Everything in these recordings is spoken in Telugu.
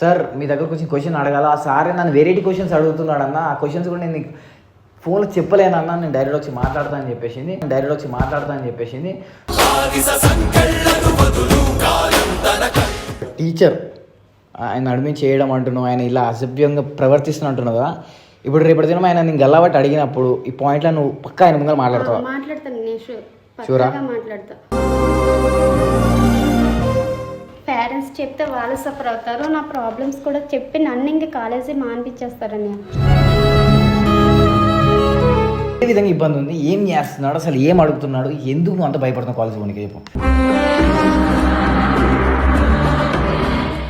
సార్ మీ దగ్గర కొంచెం క్వశ్చన్ అడగాల? ఆ సార్ నన్ను వెరైటీ క్వశ్చన్స్ అడుగుతున్నాడు అన్న ఆ క్వశ్చన్స్ కూడా నేను ఫోన్లో చెప్పలేనన్నా నేను డైరెక్ట్ వచ్చి మాట్లాడతా అని చెప్పేసింది. నేను డైరెక్ట్ వచ్చి మాట్లాడతా అని చెప్పేసింది. టీచర్ ఆయన నడిమి చేయడం అంటున్నావు. ఆయన ఇలా అసభ్యంగా ప్రవర్తిస్తున్నా అంటున్నావు కదా ఇప్పుడు రేపటి దినం ఆయన నేను గల్లబట్టి అడిగినప్పుడు ఈ పాయింట్లో నువ్వు పక్కా ఆయన ముందర మాట్లాడతావా? మాట్లాడతాను షూర్ మాట్లాడతా. పేరెంట్స్ చెప్తే వాళ్ళు సఫర్ అవుతారు. నా ప్రాబ్లమ్స్ కూడా చెప్పి నన్ను ఇంక కాలేజీ మానిపించేస్తారని ఏ విధంగా ఇబ్బంది ఉంది? ఏం చేస్తున్నాడు? అసలు ఏం అడుగుతున్నాడు? ఎందుకు అంత భయపడుతున్నావు కాలేజ్ పోనీకి చెప్పు.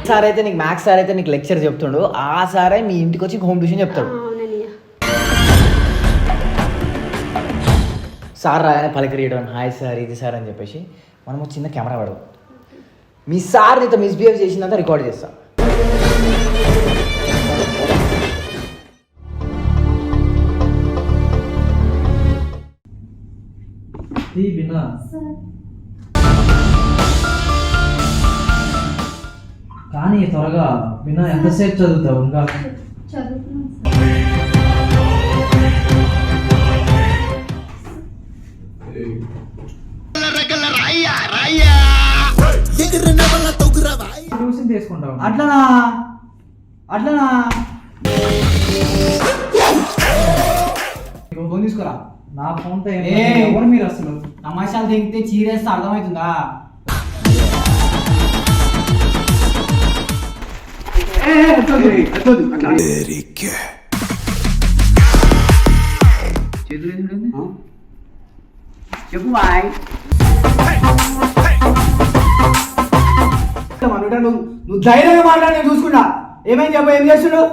సార్ అయితే నీకు మ్యాథ్స్ సార్ అయితే నీకు లెక్చర్ చెప్తుండు. ఆ సారే మీ ఇంటికి వచ్చి హోమ్ ట్యూషన్ చెప్తాడు. సార్ రాగానే పలకరియడం హాయ్ సార్ ఇది సార్ అని చెప్పేసి మనం ఒక చిన్న కెమెరా పడదు. మీ సార్ నీతో మిస్బిహేవ్ చేసిందంతా రికార్డ్ చేస్తా. ఈ బినా కానీ త్వరగా బినా ఎంతసేపు చదువుతావు ఇంకా? చదువుతున్నాను ట్యూషన్ తీసుకుంటావు? అట్లనా? అట్లనా? ఫోన్ తీసుకురా. నా ఫోన్తో? ఎవరు మీరు అసలు? తమాషాలు తింటే చీరేస్తే అర్థమవుతుందా? చెప్పు బాయ్. అనుకుంటా నువ్వు నువ్వు ధైర్యంగా మాట్లాడి నేను చూసుకున్నా. ఏమైంది చెప్పు ఏం చేస్తున్నావు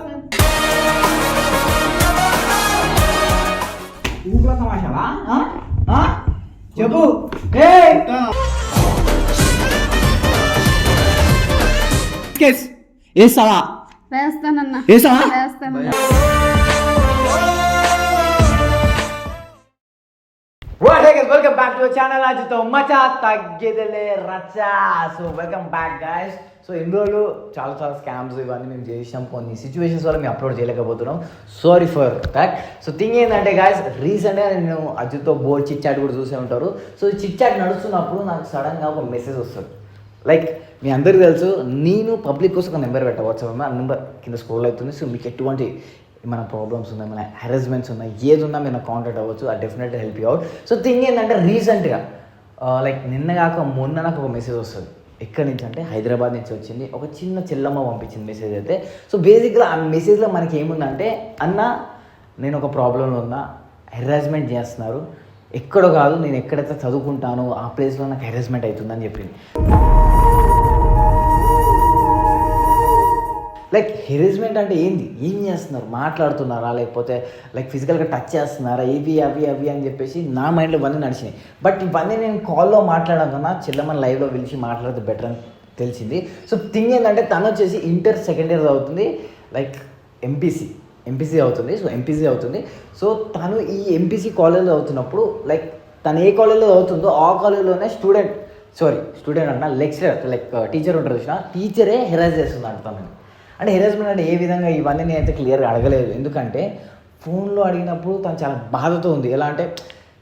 ఊపిలో? ఆ? చెప్పు. ఏ! కేస్. వేస్తావా వేస్తానన్నా. వేస్తావా వేస్తాను వెల్కమ్ బ్యాక్ టు ఛానల్ అజితో మచా తగ్గేదిలే రచ so welcome back guys so ఇన్ని రోజులు చాలా చాలా స్కామ్స్ ఇవన్నీ మేము చేసాం కొన్ని సిచ్యువేషన్స్ వల్ల మేము అప్లోడ్ చేయలేకపోతున్నాం sorry for that so thing ఏంటంటే గాయస్ రీసెంట్గా నేను అజిత్తో బోర్డ్ చిట్ చాట్ కూడా చూసే ఉంటారు. సో చిట్ చాట్ నడుస్తున్నప్పుడు నాకు సడన్గా ఒక మెసేజ్ వస్తుంది. లైక్ మీ అందరికీ తెలుసు నేను పబ్లిక్ కోసం ఒక నెంబర్ పెట్టవచ్చు వాట్సాప్ ఆ నెంబర్ కింద స్క్రోల్ అవుతుంది. సో మీకు ఎటువంటి ఏమైనా ప్రాబ్లమ్స్ ఉన్నాయి మన హెరస్మెంట్స్ ఉన్నాయి ఏది ఉన్నా మీరు కాంటాక్ట్ అవ్వచ్చు ఆ definite help you out so thing ఏంటంటే రీసెంట్గా లైక్ నిన్న కాక మొన్న నాకు ఒక మెసేజ్ వస్తుంది. ఎక్కడి నుంచి అంటే హైదరాబాద్ నుంచి వచ్చింది. ఒక చిన్న చెల్లమ్మ పంపించింది మెసేజ్ అయితే. సో బేసిక్గా ఆ మెసేజ్లో మనకి ఏముందంటే అన్న నేను ఒక ప్రాబ్లంలో ఉన్నా హెరాస్మెంట్ చేస్తున్నారు. ఎక్కడో కాదు నేను ఎక్కడైతే చదువుకుంటానో ఆ ప్లేస్లో నాకు హెరాస్మెంట్ అవుతుందని చెప్పింది. లైక్ హెరాస్మెంట్ అంటే ఏంది? ఏం చేస్తున్నారు? మాట్లాడుతున్నారా? లేకపోతే లైక్ ఫిజికల్గా టచ్ చేస్తున్నారా? ఇవి అవి అవి అని చెప్పేసి నా మైండ్లో ఇవన్నీ నడిచినాయి. బట్ ఇవన్నీ నేను కాల్లో మాట్లాడడం కన్నా చెల్లమని లైవ్లో పిలిచి మాట్లాడితే బెటర్ అని తెలిసింది. సో థింగ్ ఏంటంటే తను వచ్చేసి ఇంటర్ సెకండ్ ఇయర్ అవుతుంది లైక్ ఎంపీసీ ఎంపీసీ అవుతుంది. సో ఎంపీసీ అవుతుంది. సో తను ఈ ఎంపీసీ కాలేజ్లో అవుతున్నప్పుడు లైక్ తను ఏ కాలేజ్లో అవుతుందో ఆ కాలేజ్లోనే స్టూడెంట్ సారీ స్టూడెంట్ అన్న లెక్చరర్ లైక్ టీచర్ ఉంటారు చూసిన టీచరే హెరాస్ చేస్తుంది అంట తనని. అంటే హెరాస్మెంట్ అంటే ఏ విధంగా ఇవన్నీ నేనైతే క్లియర్గా అడగలేదు. ఎందుకంటే ఫోన్లో అడిగినప్పుడు తను చాలా బాధతో ఉంది. ఎలా అంటే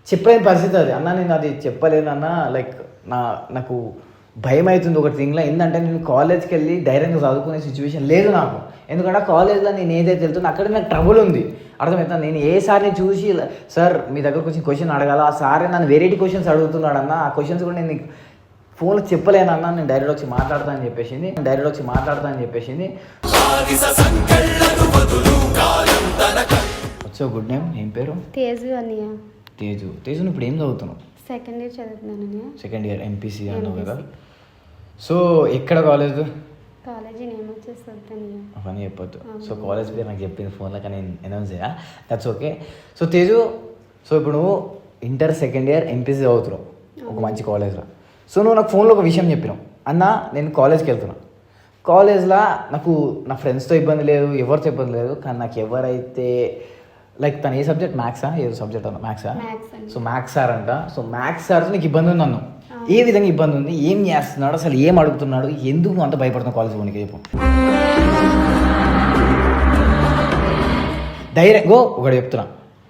చెప్పలేని పరిస్థితి అది. అన్న నేను అది చెప్పలేనన్నా లైక్ నా నాకు భయం అవుతుంది ఒక థింగ్లో ఏంటంటే నేను కాలేజ్కి వెళ్ళి ధైర్యంగా చదువుకునే సిచ్యువేషన్ లేదు నాకు. ఎందుకంటే కాలేజ్లో నేను ఏదైతే వెళ్తున్నా అక్కడ నాకు ట్రబుల్ ఉంది. అర్థమవుతుంది నేను ఏ సార్ని చూసి సార్ మీ దగ్గర కొంచెం క్వశ్చన్ అడగాల? ఆ సార్ నన్ను వెరైటీ క్వశ్చన్స్ అడుగుతున్నాడన్నా. ఆ క్వశ్చన్స్ కూడా నేను ఫోన్లో చెప్పలేనన్నా నేను డైరెక్ట్ వచ్చి మాట్లాడతా అని చెప్పేసింది. నేను డైరెక్ట్ వచ్చి మాట్లాడతా అని చెప్పేసింది. వచ్చో గుడ్ నేమ్ ఏం పేరు? తేజు అన్నయ్య. తేజు. తేజు నువ్వు ఇప్పుడు ఏం చదువుతున్నావు? సెకండ్ ఇయర్ చదువుతున్నాను అన్నయ్య. సెకండ్ ఇయర్ ఎంపీసీ అన్నావు కదా. సో ఎక్కడ కాలేజ్ కాలేజీ నేమ్ వచ్చేసి వద్దన్నయ్య. అవన్నీ చెప్పొద్దు. సో కాలేజ్ పేరు నాకు చెప్పింది ఫోన్లో కానీ announce చేయా. That's okay so Teju so ఇప్పుడు నువ్వు ఇంటర్ సెకండ్ ఇయర్ ఎంపీసీ చదువుతున్నావు. ఒక మంచి కాలేజ్లో సో నువ్వు నాకు ఫోన్లో ఒక విషయం చెప్పినావు. అన్న నేను కాలేజ్కి వెళ్తున్నా. కాలేజ్లో నాకు నా ఫ్రెండ్స్తో ఇబ్బంది లేదు ఎవరితో ఇబ్బంది లేదు కానీ నాకు ఎవరైతే లైక్ తను ఏ సబ్జెక్ట్ మ్యాథ్సా ఏ సబ్జెక్ట్ అన్న. మ్యాథ్సా సో మ్యాథ్స్ సార్ అంట. సో మ్యాథ్స్ సార్ నీకు ఇబ్బంది ఉంది అన్నావు. ఏ విధంగా ఇబ్బంది ఉంది? ఏం చేస్తున్నాడు? అసలు ఏం అడుగుతున్నాడు? ఎందుకు నువ్వు అంత భయపడుతున్నావు కాలేజ్ పోనీకి చెప్పు. గో ఒకటి చెప్తున్నా.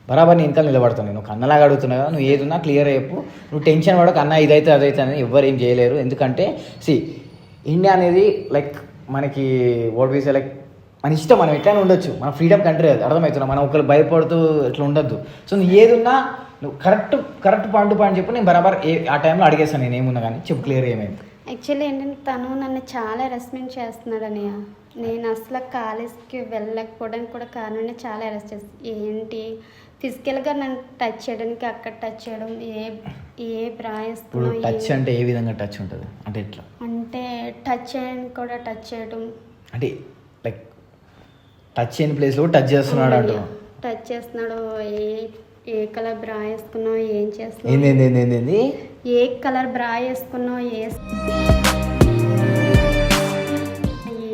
బరాబర్ నేను ఇంకా నిలబడతాను నేను. కన్నలాగా అడుగుతున్నా కదా నువ్వు ఏదున్నా క్లియర్ చెప్పు. నువ్వు టెన్షన్ పడక అన్న ఇదైతే అదైతే అని ఎవ్వరు ఏం చేయలేరు. ఎందుకంటే సి ఇండియా అనేది లైక్ మనకి వాట్ వీసే లైక్ మన ఇష్టం మనం ఎట్లయినా ఉండొచ్చు. మన ఫ్రీడమ్ కంట్రీ అది అర్థమవుతున్నా మనం ఒకరు భయపడుతూ ఇట్లా ఉండొద్దు. సో నువ్వు ఏదున్నా నువ్వు కరెక్ట్ కరెక్ట్ పాయింట్ పాయింట్ చెప్పు నేను బరాబర్ ఏ ఆ టైంలో అడిగేస్తాను నేను ఏమున్నా కానీ. చెప్పు క్లియర్ ఏమైంది. యాక్చువల్లీ ఏంటంటే తను నన్ను చాలా రెస్పెక్ట్ చేస్తున్నాడు అన్నయ్య నేను అసలు కాలేజ్కి వెళ్ళకపోవడానికి కూడా కారణమే చాలా అరెస్ట్ చేస్తాను ఏంటి? ఫిజికల్గా నన్ను టచ్ చేయడానికి అక్కడ టచ్ చేయడం ఏ ఏ ఇప్పుడు టచ్ అంటే ఏ విధంగా టచ్ ఉంటుంది? అంటే ఎట్లా? అంటే టచ్ చేయడానికి కూడా టచ్ చేయడం. అంటే లైక్ టచ్ చేయని ప్లేస్లో టచ్ చేస్తున్నాడు అంటున్నావు టచ్ చేస్తున్నాడు. ఏ ఏ కలర్ బ్రా వేసుకున్నావు ఏం ఏంది చేస్తున్నావు? ఏంది ఏంది ఏంది ఏంది? ఏ కలర్ బ్రా వేసుకున్నావు ఏ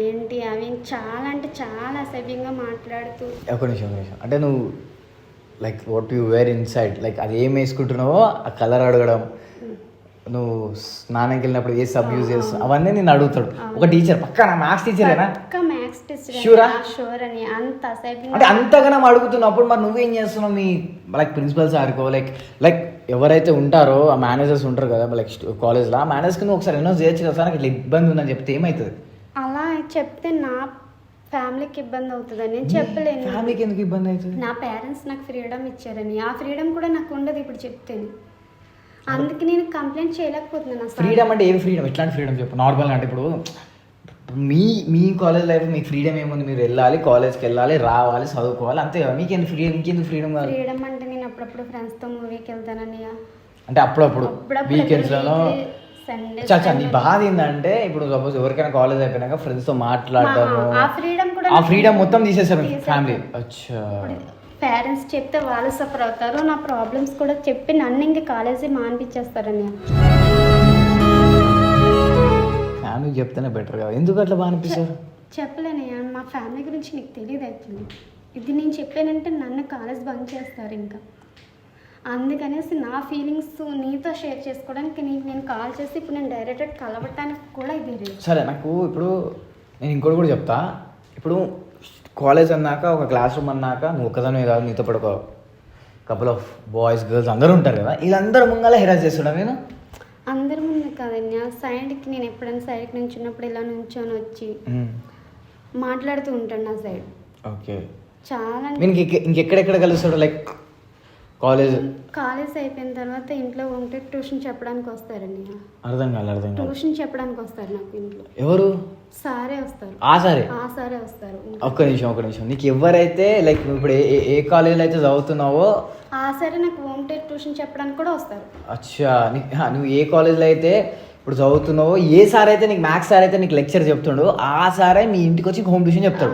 ఏంటి? అవి చాలా అంటే చాలా అసభ్యంగా మాట్లాడుతూ ఒక నిమిషం ఒక నిమిషం. అంటే నువ్వు like what you wear inside like అది ఏం వేసుకుంటున్నావో ఆ కలర్ అడగడం. నువ్వు స్నానంకి వెళ్ళినప్పుడు ఏ సబ్ యూజ్ చేస్తావు అవన్నీ నేను అడుగుతాడు. ఒక టీచర్ పక్కన మ్యాథ్స్ టీచరేనా షూర్ అంటే అంతగానం అడుగుతున్నప్పుడు మరి నువ్వేం చేస్తున్నావు? మీ లైక్ ప్రిన్సిపల్ సార్కో లైక్ లైక్ ఎవరైతే ఉంటారో ఆ మేనేజర్స్ ఉంటారు కదా లైక్ కాలేజ్లో ఆ మేనేజర్కి నువ్వు ఒకసారి ఎన్నో చేయొచ్చు కదా సార్? నాకు ఇట్లా ఇబ్బంది ఉందని చెప్తే ఏమవుతుంది అలా చెప్తే నా ఫ్యామిలీకి ఇబ్బంది అవుతుందని నేను చెప్పలేను. ఫ్యామిలీకి ఎందుకు ఇబ్బంది అవుతుంది? నా పేరెంట్స్ నాకు ఫ్రీడమ్ ఇచ్చారని. ఆ ఫ్రీడమ్ కూడా నాకు ఉండదు ఇప్పుడు చెప్తేనే. అందుకే నేను కంప్లైంట్ చేయలేకపోతున్నాను ఫ్రీడమ్ అంటే ఏం ఫ్రీడమ్ ఎట్లాంటి ఫ్రీడమ్ చెప్పు? నార్మల్గా అంటే ఇప్పుడు మీ మీ కాలేజ్ లైఫ్ మీకు ఫ్రీడమ్ ఏముంది? మీరు వెళ్ళాలి కాలేజ్కి వెళ్ళాలి రావాలి చదువుకోవాలి అంతే కదా? మీకెందుకు ఫ్రీడమ్ ఇంకెందుకు ఫ్రీడమ్ కాదు? ఫ్రీడమ్ అంటే నేను అప్పుడప్పుడు ఫ్రెండ్స్తో మూవీకి వెళ్తానని అంటే అప్పుడప్పుడు వీకెండ్స్లలో చచ్చా నీ బాధ ఏంటంటే ఇప్పుడు సపోజ్ ఎవరికైనా కాలేజ్ అయిపోయినాక ఫ్రెండ్స్తో మాట్లాడటము ఆ ఫ్రీడమ్ కూడా ఆ ఫ్రీడమ్ మొత్తం తీసేసారు ఫ్యామిలీ అచ్చా. పేరెంట్స్ చెప్తే వాళ్ళు సఫర్ అవుతారు. నా ప్రాబ్లమ్స్ కూడా చెప్పి నన్ను ఇంక కాలేజీ మానిపించేస్తారని. ఫ్యామిలీకి చెప్తేనే బెటర్ కదా. ఎందుకు అట్లా బాగా అనిపిస్తారు చెప్పలేనయ్యా మా ఫ్యామిలీ గురించి నీకు తెలియదు యాక్చువల్లీ ఇది నేను చెప్పానంటే నన్ను కాలేజ్ బంద్ చేస్తారు ఇంకా. అందుకనేసి నా ఫీలింగ్స్ నీతో షేర్ చేసుకోవడానికి నీకు నేను కాల్ చేసి ఇప్పుడు నేను డైరెక్ట్ కలవటానికి కూడా ఇది సరే నాకు ఇప్పుడు నేను ఇంకోటి కూడా చెప్తా. ఇప్పుడు కాలేజ్ అన్నాక ఒక క్లాస్ రూమ్ అన్నాక నువ్వు ఒక్కదానే కాదు నీతో పాటు ఒక కపుల్ ఆఫ్ బాయ్స్ గర్ల్స్ అందరూ ఉంటారు కదా వీళ్ళందరూ ముంగల హెరాస్ చేస్తున్నా నేను అందరి ముందు కదన్యా సైడ్కి నేను ఎప్పుడైనా సైడ్కి నుంచున్నప్పుడు ఇలా నుంచొని వచ్చి మాట్లాడుతూ ఉంటాను నా సైడ్ ఓకే. చాలా ఇంకెక్కడెక్కడ కలుస్తాడు? లైక్ కాలేజ్ కాలేజ్ అయిపోయిన తర్వాత ఇంట్లో ఉంటే ట్యూషన్ చెప్పడానికి వస్తారండి. అర్థం కాలే అర్థం కాలే. ట్యూషన్ చెప్పడానికి వస్తారు నాకు ఇంట్లో. ఎవరు? సారే వస్తారు. ఆ సరే? ఆ సారే వస్తారు. ఒక్క నిమిషం ఒక్క నిమిషం. నీకు ఎవరైతే లైక్ నువ్వు ఇప్పుడు ఏ- ఏ ఏ కాలేజీలో అయితే చదువుతున్నావో ఆ సారే నాకు హోమ్ టెక్ ట్యూషన్ చెప్పడానికి కూడా వస్తారు. అచ్చా హా, నువ్వు ఏ కాలేజ్లో అయితే ఇప్పుడు చదువుతున్నావో ఏ సార్ అయితే నీకు మ్యాథ్స్ సార్ అయితే నీకు లెక్చర్ చెప్తుండో ఆ సారే మీ ఇంటికి వచ్చి హోమ్ ట్యూషన్ చెప్తాడు.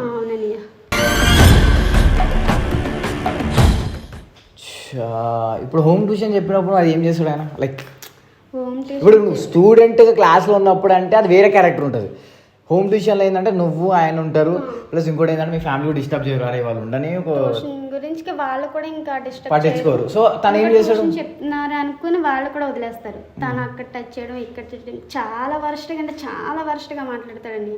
ఇప్పుడు హోమ్ ట్యూషన్ చెప్పినప్పుడు అది ఏం చేస్తాడు ఆయన? లైక్ ఇప్పుడు నువ్వు స్టూడెంట్ క్లాస్లో ఉన్నప్పుడు అంటే అది వేరే క్యారెక్టర్ ఉంటుంది. హోమ్ ట్యూషన్లో ఏంటంటే నువ్వు ఆయన ఉంటారు. ప్లస్ ఇంకోటి ఏంటంటే మీ ఫ్యామిలీ డిస్టర్బ్ చేయరు. అరే వాళ్ళు ఉండని ఒక గురించి వాళ్ళు కూడా ఇంకా డిస్టర్బ్ పట్టించుకోరు. సో తను ఏం చేస్తాడు? చెప్తున్నారు అనుకుని వాళ్ళు కూడా వదిలేస్తారు. తను అక్కడ టచ్ చేయడం ఇక్కడ చాలా వరస్ట్గా అంటే చాలా వరస్ట్గా మాట్లాడతాడండి.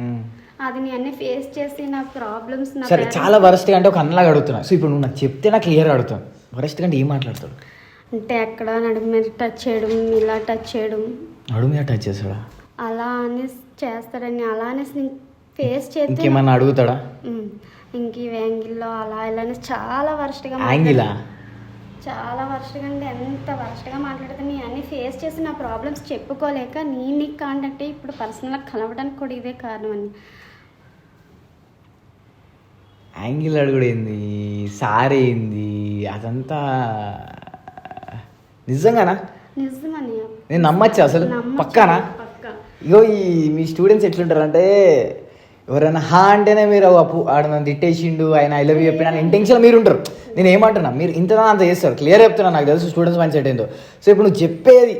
ఉమ్. అది నేను అన్ని ఫేస్ చేసి నా ప్రాబ్లమ్స్ సరే చాలా వరస్ట్గా అంటే ఒక అన్నలాగా అడుగుతున్నా. సో ఇప్పుడు నువ్వు నాకు చెప్తే నాకు క్లియర్ అడుగుతాను వరస్ట్గా అంటే ఏం మాట్లాడతాడు? అంటే అక్కడ నడుము మీద టచ్ చేయడం ఇలా టచ్ చేయడం. అడుగు మీద టచ్ చేస్తాడా? అలా అనేసి చేస్తారని అలా అనేసి నేను ఫేస్ చేస్తే ఇంకేమన్నా అడుగుతాడా? ఇంక ఈ యాంగిల్లో అలా ఇలా అనేసి చాలా వరస్ట్గా యాంగిలా? చాలా వరస్ట్గా అంటే ఎంత వరస్ట్గా మాట్లాడితే నేను అన్ని ఫేస్ చేసి నా ప్రాబ్లమ్స్ చెప్పుకోలేక నేను నీకు కాంటాక్ట్ అయ్యి ఇప్పుడు పర్సనల్గా కలవడానికి కూడా ఇదే కారణం అని యాంగిల్ అడుగుడు ఏంది? సార్ ఏంది? అదంతా నిజంగానా? నేను నమ్మచ్చా అసలు. పక్కానా? పక్క. ఇగో ఈ మీ స్టూడెంట్స్ ఎట్లుంటారు అంటే ఎవరైనా హా అంటేనే మీరు అప్పు ఆడ నన్ను తిట్టేసిండు ఆయన ఐ లవ్ యూ చెప్పిన ఇంటెన్షన్ మీరు ఉంటారు నేను ఏమంటున్నా మీరు ఇంతదా అంత చేస్తారు. క్లియర్ చెప్తున్నా నాకు తెలుసు స్టూడెంట్స్ మైండ్ సెట్ ఏందో. సో ఇప్పుడు నువ్వు చెప్పేది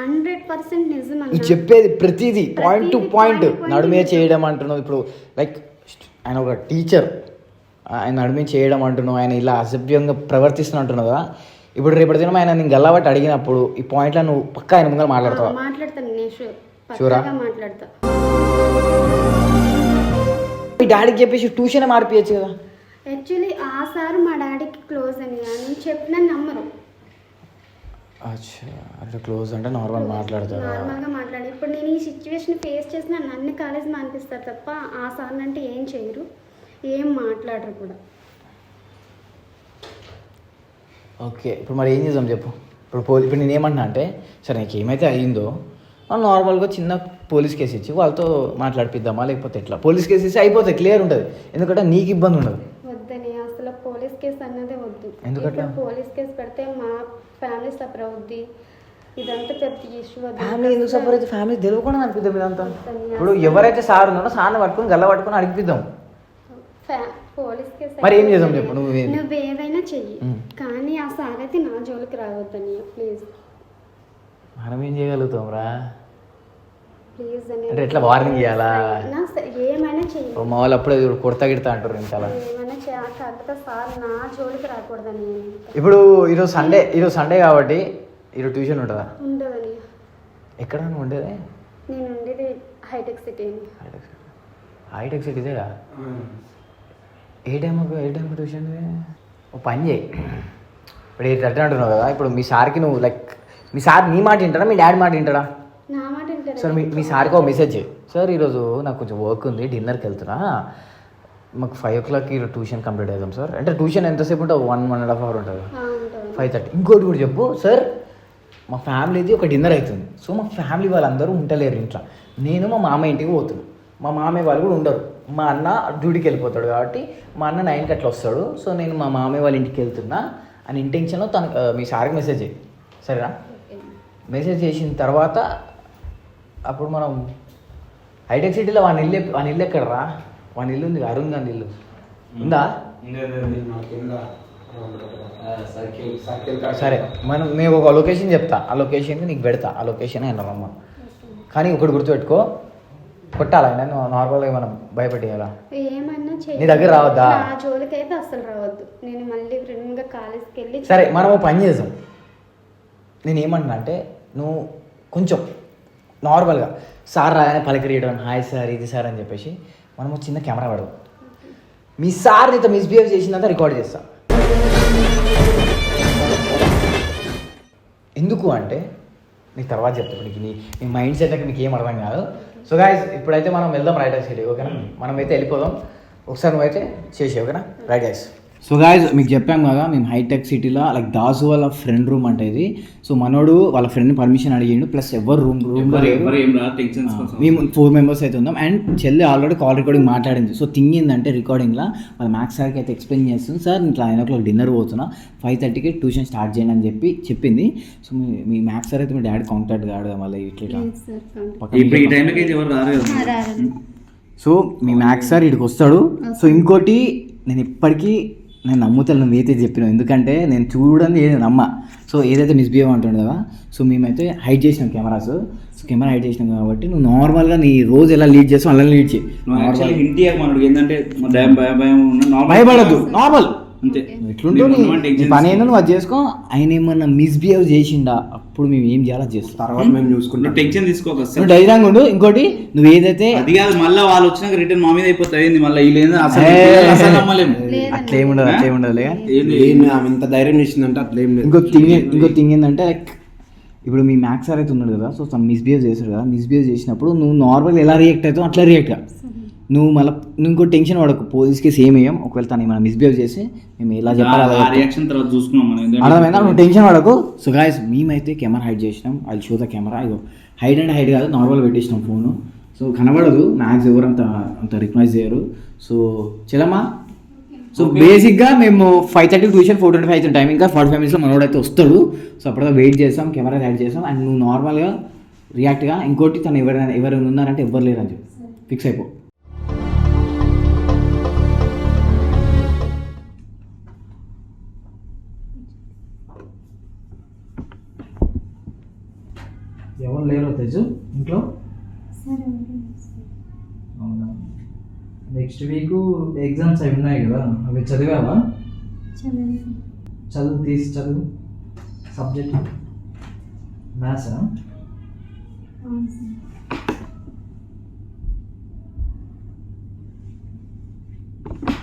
హండ్రెడ్ పర్సెంట్ నువ్వు చెప్పేది ప్రతిదీ పాయింట్ టు పాయింట్ నడుమే. చేయడం అంటున్నావు. ఇప్పుడు లైక్ ఆయన ఒక టీచర్ ఆయన నడిమి చేయడం అంటున్నావు ఆయన ఇలా అసభ్యంగా ప్రవర్తిస్తున్నా అంటున్నావు కదా. ఇప్పుడు రేపటి దినం ఆయన నేను గల్లబట్టి అడిగినప్పుడు ఈ పాయింట్లో నువ్వు పక్కా ఆయన ముందర మాట్లాడతావా? మాట్లాడతా. మీ డాడీకి చెప్పేసి ట్యూషన్ మారిపోయచ్చు కదా? యాక్చువల్లీ ఆ సార్ మా డాడీకి క్లోజ్ అని నేను చెప్పిన నమ్మరు. అచ్చా అంటే క్లోజ్ అంటే నార్మల్ మాట్లాడతారా? నార్మల్గా మాట్లాడి. ఇప్పుడు నేను ఈ సిచ్యువేషన్ ఫేస్ చేసిన నన్ను కాలేజ్ మానిపిస్తారు తప్ప ఆ సార్ అంటే ఏం చేయరు. ఏం మాట్లాడరు కూడా. ఓకే ఇప్పుడు మరి ఏం చేద్దాం చెప్పు. ఇప్పుడు పోలీ ఇప్పుడు నేను ఏమంటున్నా అంటే సరే నీకు ఏమైతే అయ్యిందో నార్మల్గా చిన్న పోలీస్ కేసు ఇచ్చి వాళ్ళతో మాట్లాడిపిద్దామా లేకపోతే ఎట్లా? పోలీస్ కేసు ఇస్తే అయిపోతుంది క్లియర్ ఉంటుంది. ఎందుకంటే నీకు ఇబ్బంది ఉండదు. వద్దని అసలు పోలీస్ కేసు అన్నదే వద్దు? ఇప్పుడు పోలీస్ కేసు పెడితే మా ఫ్యామిలీ సఫర్ అవుద్ది. ఇదంతా పెద్ద ఇష్యూ ఫ్యామిలీ ఎందుకు సపోర్ అయితే ఫ్యామిలీ తెలియకుండా అనిపిద్దాం ఇదంతా. ఇప్పుడు ఎవరైతే సార్ ఉన్నారో సార్ని పట్టుకొని గల్ల పట్టుకొని కేసు మరి ఏం చేద్దాం చెప్పు, నువ్వు ఏదైనా చెయ్యి. కానీ ఆ సార్ అయితే నా జోలికి రావద్దని ప్లీజ్. మనం ఏం చేయగలుగుతాం రా? ప్లీజ్ అంటే ఎట్లా ఏమైనా చెయ్యి. మా వాళ్ళు అప్పుడే కొడతా గిడతా అంటారు ఇంకా అలా ఏమైనా చేయాలి కాకపోతే సార్ నా జోలికి రాకూడదని. ఇప్పుడు ఈరోజు సండే ఈరోజు సండే కాబట్టి ఈరోజు ట్యూషన్ ఉంటుందా? ఉండదని ఎక్కడ నువ్వు ఉండేది? నేను ఉండేది హైటెక్ సిటీ. అని హైటెక్ సిటీదేగా ఏ టైంకు ఏ టైంకి ట్యూషన్ ఓ పని చేయి. ఇప్పుడు ఏ అట్లా అంటున్నావు కదా ఇప్పుడు మీ సార్కి నువ్వు లైక్ మీ సార్ నీ మాట వింటాడా మీ డాడీ మాట వింటాడా? సార్ మీ మీ సార్కి ఒక మెసేజ్ చేయి. సార్ ఈరోజు నాకు కొంచెం వర్క్ ఉంది డిన్నర్కి వెళ్తున్నా. మాకు ఫైవ్ ఓ క్లాక్కి ఈరోజు ట్యూషన్ కంప్లీట్ అవుతాం సార్. అంటే ట్యూషన్ ఎంతసేపు ఉంటుంది? One one and half hour ఉంటుంది. ఫైవ్ థర్టీ ఇంకోటి కూడా చెప్పు. సార్ మా ఫ్యామిలీది ఒక డిన్నర్ అవుతుంది సో మా ఫ్యామిలీ వాళ్ళందరూ ఉండలేరు ఇంట్లో. నేను మా మామయ్య ఇంటికి పోతున్నాను మా మామయ్య వాళ్ళు కూడా ఉండరు. మా అన్న డ్యూటీకి వెళ్ళిపోతాడు కాబట్టి మా అన్న నైన్కి అట్లా వస్తాడు. సో నేను మా మామయ్య వాళ్ళ ఇంటికి వెళ్తున్నా. అని ఇంటెన్షన్లో తన మీ సార్కి మెసేజ్ చేయి. సరేనా. మెసేజ్ చేసిన తర్వాత అప్పుడు మనం హైటెక్ సిటీలో వాని ఇల్లు వాని ఇల్లు ఎక్కడరా? వాని ఇల్లు ఉంది అరుణ్ గాంధీ ఇల్లు. ఉందా? సరే మనం మేము ఒక లొకేషన్ చెప్తా. ఆ లొకేషన్కి నీకు పెడతా. ఆ లొకేషన్ రమ్మ. కానీ ఒకటి గుర్తుపెట్టుకో. కొట్టాలా నువ్వు నార్మల్గా మనం భయపెట్టేయాలా? ఏమన్నా చెయ్యి నీ దగ్గర రావద్దా? నా జోలికి అయితే అస్సలు రావద్దు. నేను మళ్ళీ ఫ్రెండ్గా కాలేజ్కి వెళ్ళి సరే మనం ఓ పని చేద్దాం. నేను ఏమంటున్నా అంటే నువ్వు కొంచెం నార్మల్గా సార్ రాగానే పలకరియడం హాయ్ సార్ ఇది సార్ అని చెప్పేసి మనం ఒక చిన్న కెమెరా పడదాం. మీ సార్ నీతో మిస్బిహేవ్ చేసినంత రికార్డ్ చేస్తా. ఎందుకు అంటే నీకు తర్వాత చెప్తా. నీకు నీ నీ మైండ్ సెట్ నీకు ఏం అర్థం కాదు. సో గాయస్ ఇప్పుడైతే మనం వెళ్దాం రైట్ సిటీ ఓకేనా? మనం అయితే వెళ్ళిపోదాం. ఒకసారి నువ్వైతే చేసి ఓకేనా? రైట్ గైస్ సో గాయస్ మీకు చెప్పాం కదా మేము హైటెక్ సిటీలో లైక్ దాసు వాళ్ళ ఫ్రెండ్ రూమ్ అంటే ఇది. సో మనోడు వాళ్ళ ఫ్రెండ్ పర్మిషన్ అడిగిండు ప్లస్ ఎవరు రూమ్ రూమ్లో ఎవరు ఎవరు ఏం రా టెన్షన్స్ కోసం. మేము ఫోర్ మెంబర్స్ అయితే ఉన్నాం. అండ్ చెల్లి ఆల్రెడీ కాల్ రికార్డింగ్ మాట్లాడింది. సో థింగ్ ఏంటంటే రికార్డింగ్లో వాళ్ళ మ్యాథ్స్ సార్కి అయితే ఎక్స్ప్లెయిన్ చేస్తుంది సార్ ఇట్లా నైన్ ఓ క్లాక్ డిన్నర్ పోతున్నా. ఫైవ్ థర్టీకి ట్యూషన్ స్టార్ట్ చేయండి అని చెప్పి చెప్పింది. సో మీ మీ మ్యాథ్స్ సార్ అయితే మీ డాడీ కాంటాక్ట్ కాడు కదా మళ్ళీ ఇట్లా ఈ ఎవరు. సో మీ మ్యాథ్స్ సార్ ఇక్కడికి వస్తాడు. సో ఇంకోటి నేను ఇప్పటికీ నేను నమ్ముతాను నువ్వు ఏదైతే చెప్పినావు. ఎందుకంటే నేను చూడండి ఏది నమ్మ. సో ఏదైతే మిస్బిహేవ్ అంటుండే కదా సో మేమైతే హైడ్ చేసినాం కెమెరాస్ సో కెమెరా హైడ్ చేసినాం కాబట్టి నువ్వు నార్మల్గా నీ రోజు ఎలా లీడ్ చేస్తావు అలా లీడ్ చేయి. నువ్వు యాక్చువల్లీ హింట్ ఏంటంటే భయం భయం భయం భయపడద్దు. నార్మల్ అంతే. ఎట్లుంటో పని ఏందో నువ్వు అది చేసుకో. ఆయన ఏమన్నా మిస్బిహేవ్ చేసిండా? అప్పుడు మేము ఏం చేయాలో చేస్తాం. తర్వాత మేము చూసుకుంటాం. నువ్వు టెన్షన్ తీసుకోక అస్సలు. నువ్వు ధైర్యంగా ఉండు. ఇంకోటి నువ్వు ఏదైతే అది కాదు మళ్ళీ వాళ్ళు వచ్చినాక రిటర్న్ మా మీద అయిపోతుంది. ఏంది మళ్ళీ వీళ్ళు అసలు ఏ, పిల్లలు అసలు నమ్మలేము. అట్లా ఏముండదు అట్లా ఆమె ఇంత ధైర్యం చేసిందంటే అట్లా ఏం లేదు. ఇంకో థింగ్ ఇంకో థింగ్ ఏంటంటే లైక్ ఇప్పుడు మీ మ్యాథ్స్ సార్ అయితే ఉన్నాడు కదా సో తను మిస్బిహేవ్ చేశాడు కదా. మిస్బిహేవ్ చేసినప్పుడు నువ్వు నార్మల్ ఎలా రియాక్ట్ అవుతావు అట్లా రియాక్ట్ కా నువ్వు మళ్ళీ నువ్వు ఇంకో టెన్షన్ పడకు పోలీస్కి సేమ్ వేయం ఒకవేళ తను మనం మిస్బిహేవ్ చేసి మేము ఎలా చెప్పాలి. రియాక్షన్ తర్వాత చూసుకున్నాం నువ్వు టెన్షన్ పడకు. సో గాయస్ మేమైతే కెమెరా హైడ్ చేసినాం. అది షో ద కెమెరా ఇగో హైడ్ అండ్ హైడ్ కాదు నార్మల్ పెట్టేసినాం ఫోను సో కనబడదు. మ్యాక్స్ ఎవరు అంత అంత రికగ్నైజ్ చేయరు. సో చెల్లమ్మా. సో బేసిక్గా మేము five thirty tuition four twenty five time ఇంకా ఫార్టీ ఫైవ్ మినిట్స్లో మనోడు అయితే వస్తాడు. సో అప్పుడే వెయిట్ చేస్తాం కెమెరా హైడ్ చేస్తాం. అండ్ నువ్వు నార్మల్గా రియాక్ట్గా ఇంకోటి తను ఎవరైనా ఎవరైనా ఉన్నారంటే ఎవ్వరు లేరు అని చెప్పి ఫిక్స్ అయిపో. ఎవరు లేరు తెచ్చు ఇంట్లో? అవునా? నెక్స్ట్ వీక్ ఎగ్జామ్స్ అవి ఉన్నాయి కదా అవి చదివావా? చదువు తీసి చదువు. సబ్జెక్ట్ మ్యాథ్స్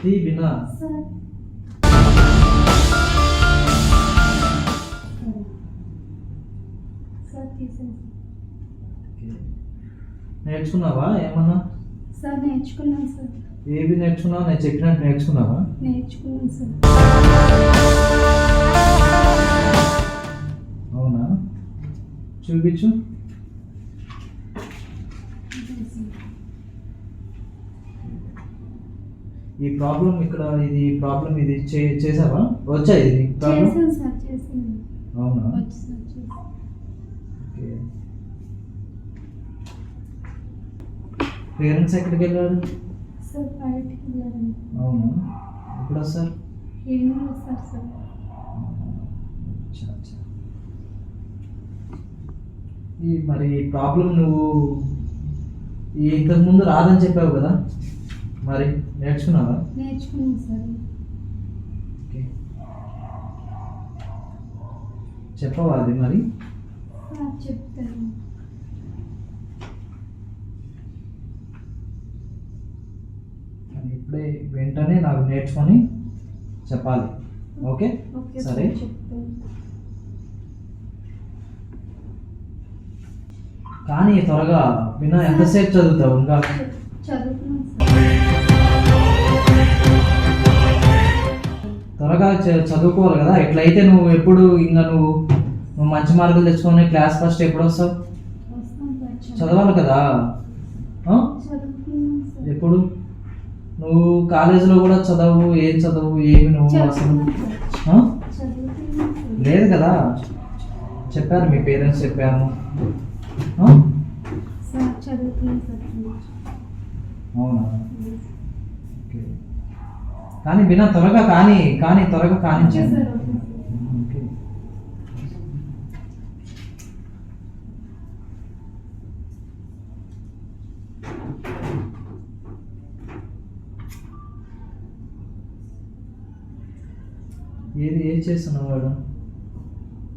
తీ బినా నేర్చుకున్నావా? ఏమన్నా? సార్ నేర్చుకున్నాను సార్. ఏవి నేర్చుకున్నావు? నేను చెప్పినట్టు నేర్చుకున్నావా? నేర్చుకున్నాను సార్. అవునా? చూపించు. ఈ ప్రాబ్లం ఇక్కడ ఇది ప్రాబ్లం ఇది చేసావా? వచ్చా ఇది ప్రాబ్లం? అవునా వచ్చి సార్ చేశాను ఓకే పేరెంట్స్ ఎక్కడికి వెళ్ళారు? సార్ బయటికి వెళ్ళారండి అవునా? ఎప్పుడు వస్తారు ఈవినింగ్ వస్తారు సార్. ఈ మరి ప్రాబ్లం నువ్వు ఇంతకు ముందు రాదని చెప్పావు కదా? మరి నేర్చుకున్నావా? నేర్చుకున్నాను సార్. చెప్పవా అది మరి? చెప్తాను. ఇప్పుడే వెంటనే నాకు నేర్చుకొని చెప్పాలి. ఓకే? సరే? కానీ త్వరగా వినా ఎంతసేపు చదువుతావు ఇంకా? త్వరగా చదువుకోవాలి కదా? ఎట్లయితే నువ్వు ఎప్పుడు ఇంకా నువ్వు నువ్వు మంచి మార్కులు తెచ్చుకొని క్లాస్ ఫస్ట్ ఎప్పుడు వస్తావు? చదవాలి కదా? ఎప్పుడు? నువ్వు కాలేజీలో కూడా చదవు ఏం చదవు ఏమి నువ్వు అసలు? లేదు కదా. చెప్పారు మీ పేరెంట్స్ సార్ అవునా? కానీ వినా త్వరగా కానీ కానీ త్వరగా కానించండి సార్ ఓకే సార్ ఓకే ఏది ఏ చేస్తున్నావు వాడు?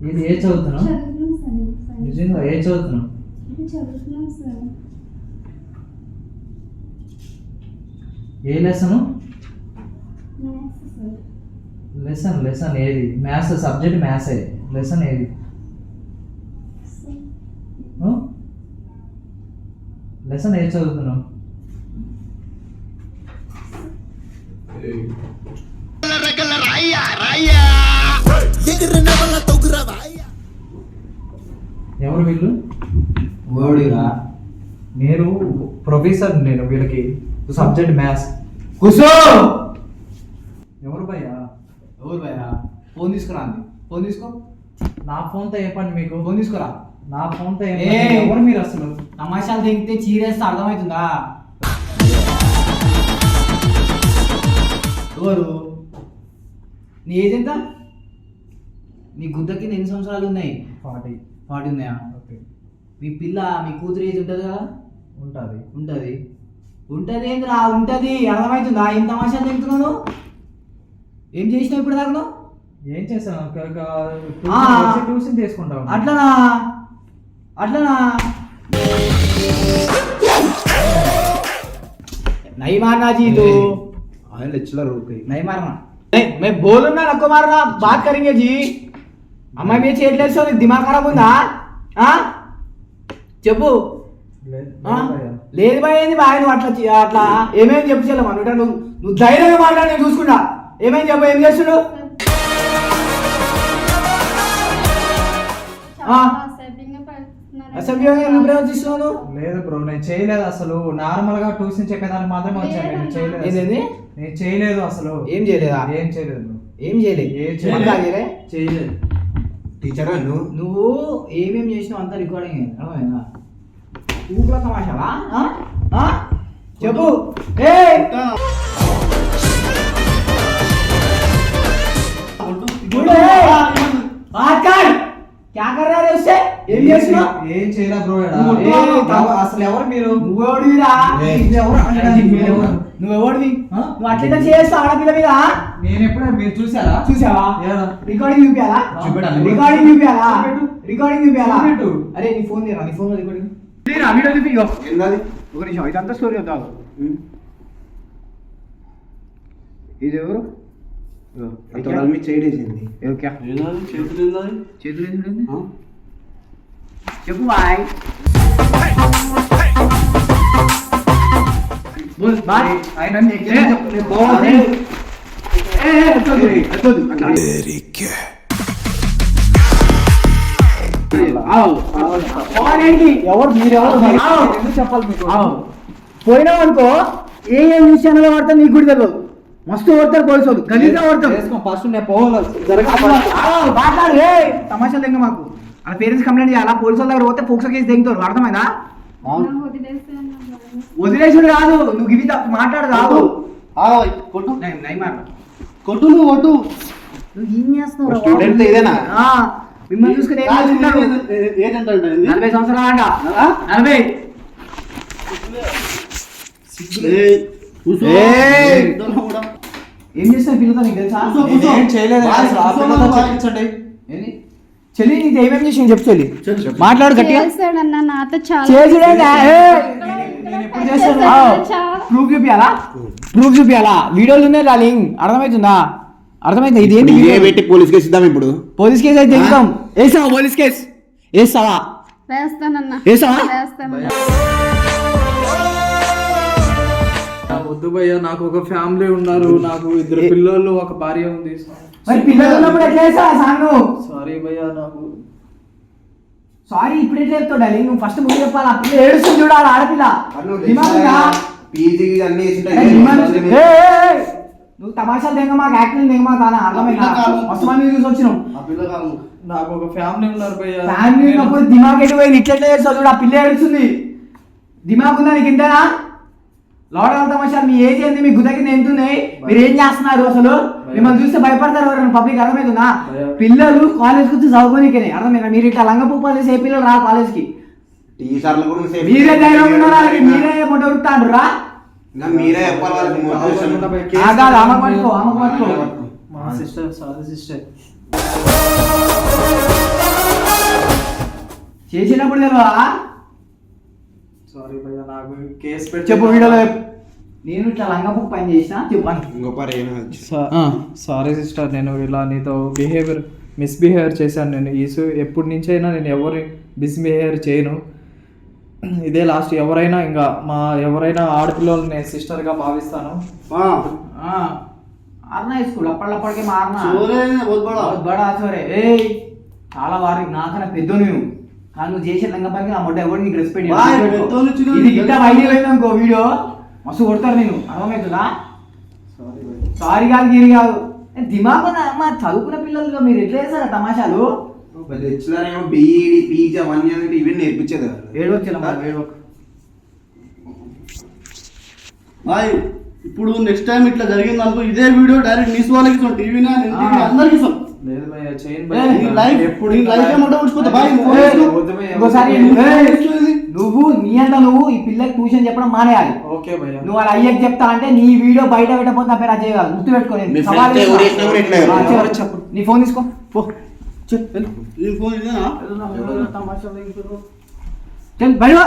ఏది ఏ చదువుతున్నావు. నిజంగా ఏ చదువుతున్నావు? ఏ లెసను? లెసన్ లెసన్ ఏది? మ్యాథ్స్ సబ్జెక్ట్ మ్యాథ్సే. లెసన్ ఏది? లెసన్ ఏ చదువుతున్నావు? ఎవరు వీళ్ళు? ఓడిరా. నేను ప్రొఫెసర్ నేను వీళ్ళకి. సబ్జెక్ట్ మ్యాథ్స్ కూసో! ఎవరు భయ్యా? ఎవరు భయ్యా? ఫోన్ తీసుకురా అంది. ఫోన్ తీసుకో. నా ఫోన్తో ఏ పని మీకు. ఫోన్ తీసుకురా. నా ఫోన్తో ఏ? ఎవరు మీరు అసలు? తమాషాలు దిగితే చీరేస్తే అర్థమవుతుందా? ఎవరు? నీ ఏజ్ ఎంత? మీ గుద్ద కింద ఎన్ని సంవత్సరాలు ఉన్నాయి? ఫార్టీ. ఫార్టీ ఉన్నాయా? ఓకే. మీ పిల్ల మీ కూతురు ఏజ్ ఉంటుంది కదా? ఉంటుంది. ఉంటుంది. ఉంటుంది ఏంద్రా? ఉంటుంది. అర్థమవుతుందా? ఏం తమాషా తింటున్నాను ఏం చేసినావు ఇప్పుడు దాకా ఏం చేస్తాను ట్యూషన్ చేసుకుంటాను అట్లనా? అట్లనా? నై మార్నా జీతు. ఆయన లెక్చరర్ ఓకే नहीं मैं बोलूँ ना नको मारना बात करेंगे जी అమ్మాయి మీద చేయట్లేదు సార్ దిమాగ్ ఖరాబ్ ఉందా ఆ? చెప్పు లేదు ఆ? భయ్యా. లేదు భయ ఏంది బాయ్ నువ్వు అట్లా చే- అట్లా ఏమేమి చెప్పు చెల్లమ్మ నువ్వు నువ్వు నువ్వు ధైర్యంగా మాట్లాడి నేను చూసుకుంటా ఏమేమి చెప్పు ఏం చేస్తున్నావు ఆ. అసభ్యంగా నువ్వు ప్రవర్తిస్తున్నాను లేదు బ్రో నేను చేయలేదు అసలు. నార్మల్గా ట్యూషన్ చెప్పేదానికి మాత్రమే వచ్చాను నేను. చేయలేదు నేను చేయలేదు అసలు. ఏం చేయలేదా? ఏం చేయలేదు ఏం చేయలేదు? ఏం చేయలేదు. చేయలేదు. టీచర్ నువ్వు? నువ్వు ఏమేం చేసినావు అంతా రికార్డింగ్ అర్థమైందా? ఊపిలో తమాషావా? చెప్పు. ఏ ఏం చేయలే బ్రో అసలు ఎవరు మీరు? నువ్వెవడివిరా? ఎవరు? నువ్వు అట్లా చేస్తా ఆడపిల్ల మీద? నేను ఎప్పుడు మీరు చూసారా? చూసావా? ఏడా? రికార్డింగ్ చూపించాలా? చూపెట్టాలి. రికార్డింగ్ చూపించాలా. రికార్డింగ్ చూపించాలా. అరే నీ ఫోన్ తీరా? నీ ఫోన్ రికార్డింగ్ తీరా వీడియో ఒక నిమిషం ఇదంతా స్టోరీ వద్దాం? ఇది ఎవరు? చేతులు? చేతులు చెప్పు బాయ్ బోల్ బాయ్ ఆయన ఎవరు మీరెవరు ఎందుకు చెప్పాలి మీకు? పోయినావు అనుకో ఏ ఏ ఛానల్ వాడతా నీకు కూడా తెలియదు మస్తు కొడతారు పోలీసు వాళ్ళు. గలీజ్గా కొడతారు ఫస్ట్ నేను పోవాలి. మాట్లాడు. తెంగ మాకు. వాళ్ళ పేరెంట్స్ కంప్లైంట్ చేయాలా? పోలీసు వాళ్ళ దగ్గర పోతే పోక్సో కేసు తెంగుతారు అర్థమైందా? నా వదిలేస్తాను వదిలేసుడు కాదు నువ్వు ఇవి తప్ప మాట్లాడు కాదు ఆ, కొట్టు. నై- నై మాట్లాడు. కొట్టు నువ్వు కొట్టు. నువ్వు ఏం చేస్తున్నావు? ఇదేనా? మిమ్మల్ని చూసుకుని? నలభై సంవత్సరాలు అంట? నలభై. ఏం చేస్తావు పిల్లతో నీకు తెలుసా? చేయలేదు చెల్లి నీకు ఏమేం చేసి చెప్పు చెల్లి. మాట్లాడు గట్టిగా. చేస్తాడన్న నాతో చాలా చేసుడేనా? ఏయ్! నేను ఎప్పుడు చేస్తాను ప్రూఫ్ చూపియాలా? ప్రూఫ్ చూపియాలా? వీడియోలు ఉన్నాయి డార్లింగ్ అర్థమవుతుందా అర్థమైందా ఇది ఏంటి ఏ పెట్టి పోలీస్ కేసు ఇద్దాం ఇప్పుడు? పోలీస్ కేసు అయితే వెళ్తాం వేసావా పోలీస్ కేసు? వేస్తావా? వేస్తానన్న. వేస్తాను వద్దు భయ్య నాకు ఒక ఫ్యామిలీ ఉన్నారు నాకు ఇద్దరు పిల్లలు ఒక భార్య ఉంది. మరి పిల్లలు ఉన్నప్పుడు ఎట్లా సాంగ్ సారీ భయ్య నాకు సారీ ఇప్పుడు ఎట్లా చెప్తావు నువ్వు ఫస్ట్ ముందు చెప్పాలి? ఆ పిల్ల ఏడుస్తుంది చూడాలి ఆడపిల్ల. అన్ని. నువ్వు తమాషాలు తెగ మాకు యాక్టింగ్ తెగ మాకు అలా అర్థమైందా? మస్తు మంది చూసి వచ్చినాం ఆ పిల్లకాలం నాకు ఒక ఫ్యామిలీ ఉన్నారు భయ్య. ఫ్యామిలీ ఉన్నప్పుడు దిమాగ్ ఎటు పోయింది? ఇట్లా ఎట్లా చేస్తావు చూడు ఆ పిల్ల ఏడుస్తుంది. దిమాగ్ ఉందా నీకు ఇంతేనా? లోడల తమాషా మీ ఏజ్ ఏంది? మీ గుద కింద ఎంత ఉన్నాయి? మీరు ఏం చేస్తున్నారు అసలు? మిమ్మల్ని చూస్తే భయపడతారు ఎవరైనా? పబ్లిక్ అర్థమవుతుందా. పిల్లలు కాలేజ్కి వచ్చి చదువుకోనికనే. అర్థమైందా? మీరు ఇట్లా లంగ పూపాలు చేసి ఏ పిల్లలు రా కాలేజ్కి కూడా సేఫ్ మీరే ధైర్యం ఉన్నారా? మీరే మొట్ట రా. మీరే చెప్పాలి వాళ్ళకి పట్టుకో పట్టుకో మా సిస్టర్ సారీ సిస్టర్ చేసినప్పుడు తెలియదా సారీ భయ్య నాకు కేసు పెట్టి చెప్పు వీడియోలో. నేను చాలా అంగపు పని చేసిన చెప్పాను సారీ సిస్టర్ నేను ఇలా నీతో బిహేవియర్ మిస్బిహేవియర్ చేశాను. నేను ఈసు ఎప్పటి నుంచైనా నేను ఎవరి మిస్బిహేవియర్ చేయను. ఇదే లాస్ట్ ఎవరైనా ఇంకా మా ఎవరైనా ఆడపిల్లలు నేను సిస్టర్గా భావిస్తాను ఆర్నా స్కూల్ అప్పటికే మారనా బడా ఏ చాలా వారికి నాకన్నా పెద్ద నువ్వు. కానీ నువ్వు చేసే రంగపాకి నా మొట్ట ఎవరు నీకు రెస్పెక్ట్ ఇది వీడియో. మస్తు కొడతారు నేను. అర్థమవుతుందా సారీ కాదు గిరి కాదు. ఏ, దిమాగ్ అమ్మా చదువుకున్న పిల్లలు మీరు ఎట్లా చేస్తారా తమాషాలు? ఏమో బీఈడి పీజీ అవన్నీ అంటే ఇవన్నీ నేర్పించేది కదా. ఏడవచ్చిన ఏడవ బాయ్ ఇప్పుడు నెక్స్ట్ టైం ఇట్లా జరిగింది అనుకో ఇదే వీడియో డైరెక్ట్ న్యూస్ వాళ్ళకి ఇస్తాం. టీవీ అందరికి ఇస్తాం. లైఫ్ ఎప్పుడు లైఫ్ ఏమంటే ఉంచుకోతా బాయ్ ఏయ్, వద్దు భయ్య. ఇంకోసారి ఏయ్, నువ్వు నీ అంత నువ్వు ఈ పిల్లకి ట్యూషన్ చెప్పడం మానేయాలి. ఓకే భయ్య. నువ్వు అలా అయ్యకి చెప్తా అంటే నీ వీడియో బయట పెట్టకపోతే నా పేరు అజయ్ కాదు. గుర్తు పెట్టుకో నేను మీ సవాల్ friends ఎవరు చేస్తా. చేసినా కూడా ఇట్లే ఆ, కదా. చెప్పు, చెప్పు నీ ఫోన్ తీసుకో. పో. వెళ్ళు. ఫోన్ ఇదేనా? చల్ బయట.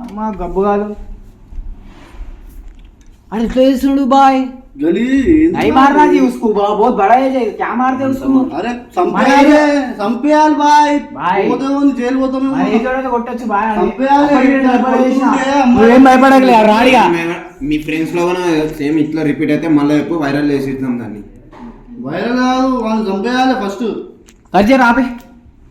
అమ్మా గబ్బు కాదు. अरे तो सुनो भाई గలీ नहीं मारना जी उसको बहुत बहुत बड़ा है जी क्या मारते उसको అరే చంపేయాలి చంపేయాలి బాయ్ బాయ్. పోతే ఉంది జైలు పోతాం మేము. మరి ఏ చూడండి కొట్టొచ్చు బాయ్ చంపేయాలి. అప్పటికి నేను డబ్బులు వేసిన. కొట్టుకుంటే అమ్మాయి- నువ్వేం భయపడగలే రాడిగా మేము- మీ ఫ్రెండ్స్ లో కూడా సేమ్ ఇట్లా రిపీట్ అయితే మళ్ళీ ఎప్పుడు వైరల్ చేసి ఇద్దాం దాన్ని వైరల్ కాదు వాళ్ళు చంపేయాలి ఫస్ట్ కట్ చేయరా ఆపే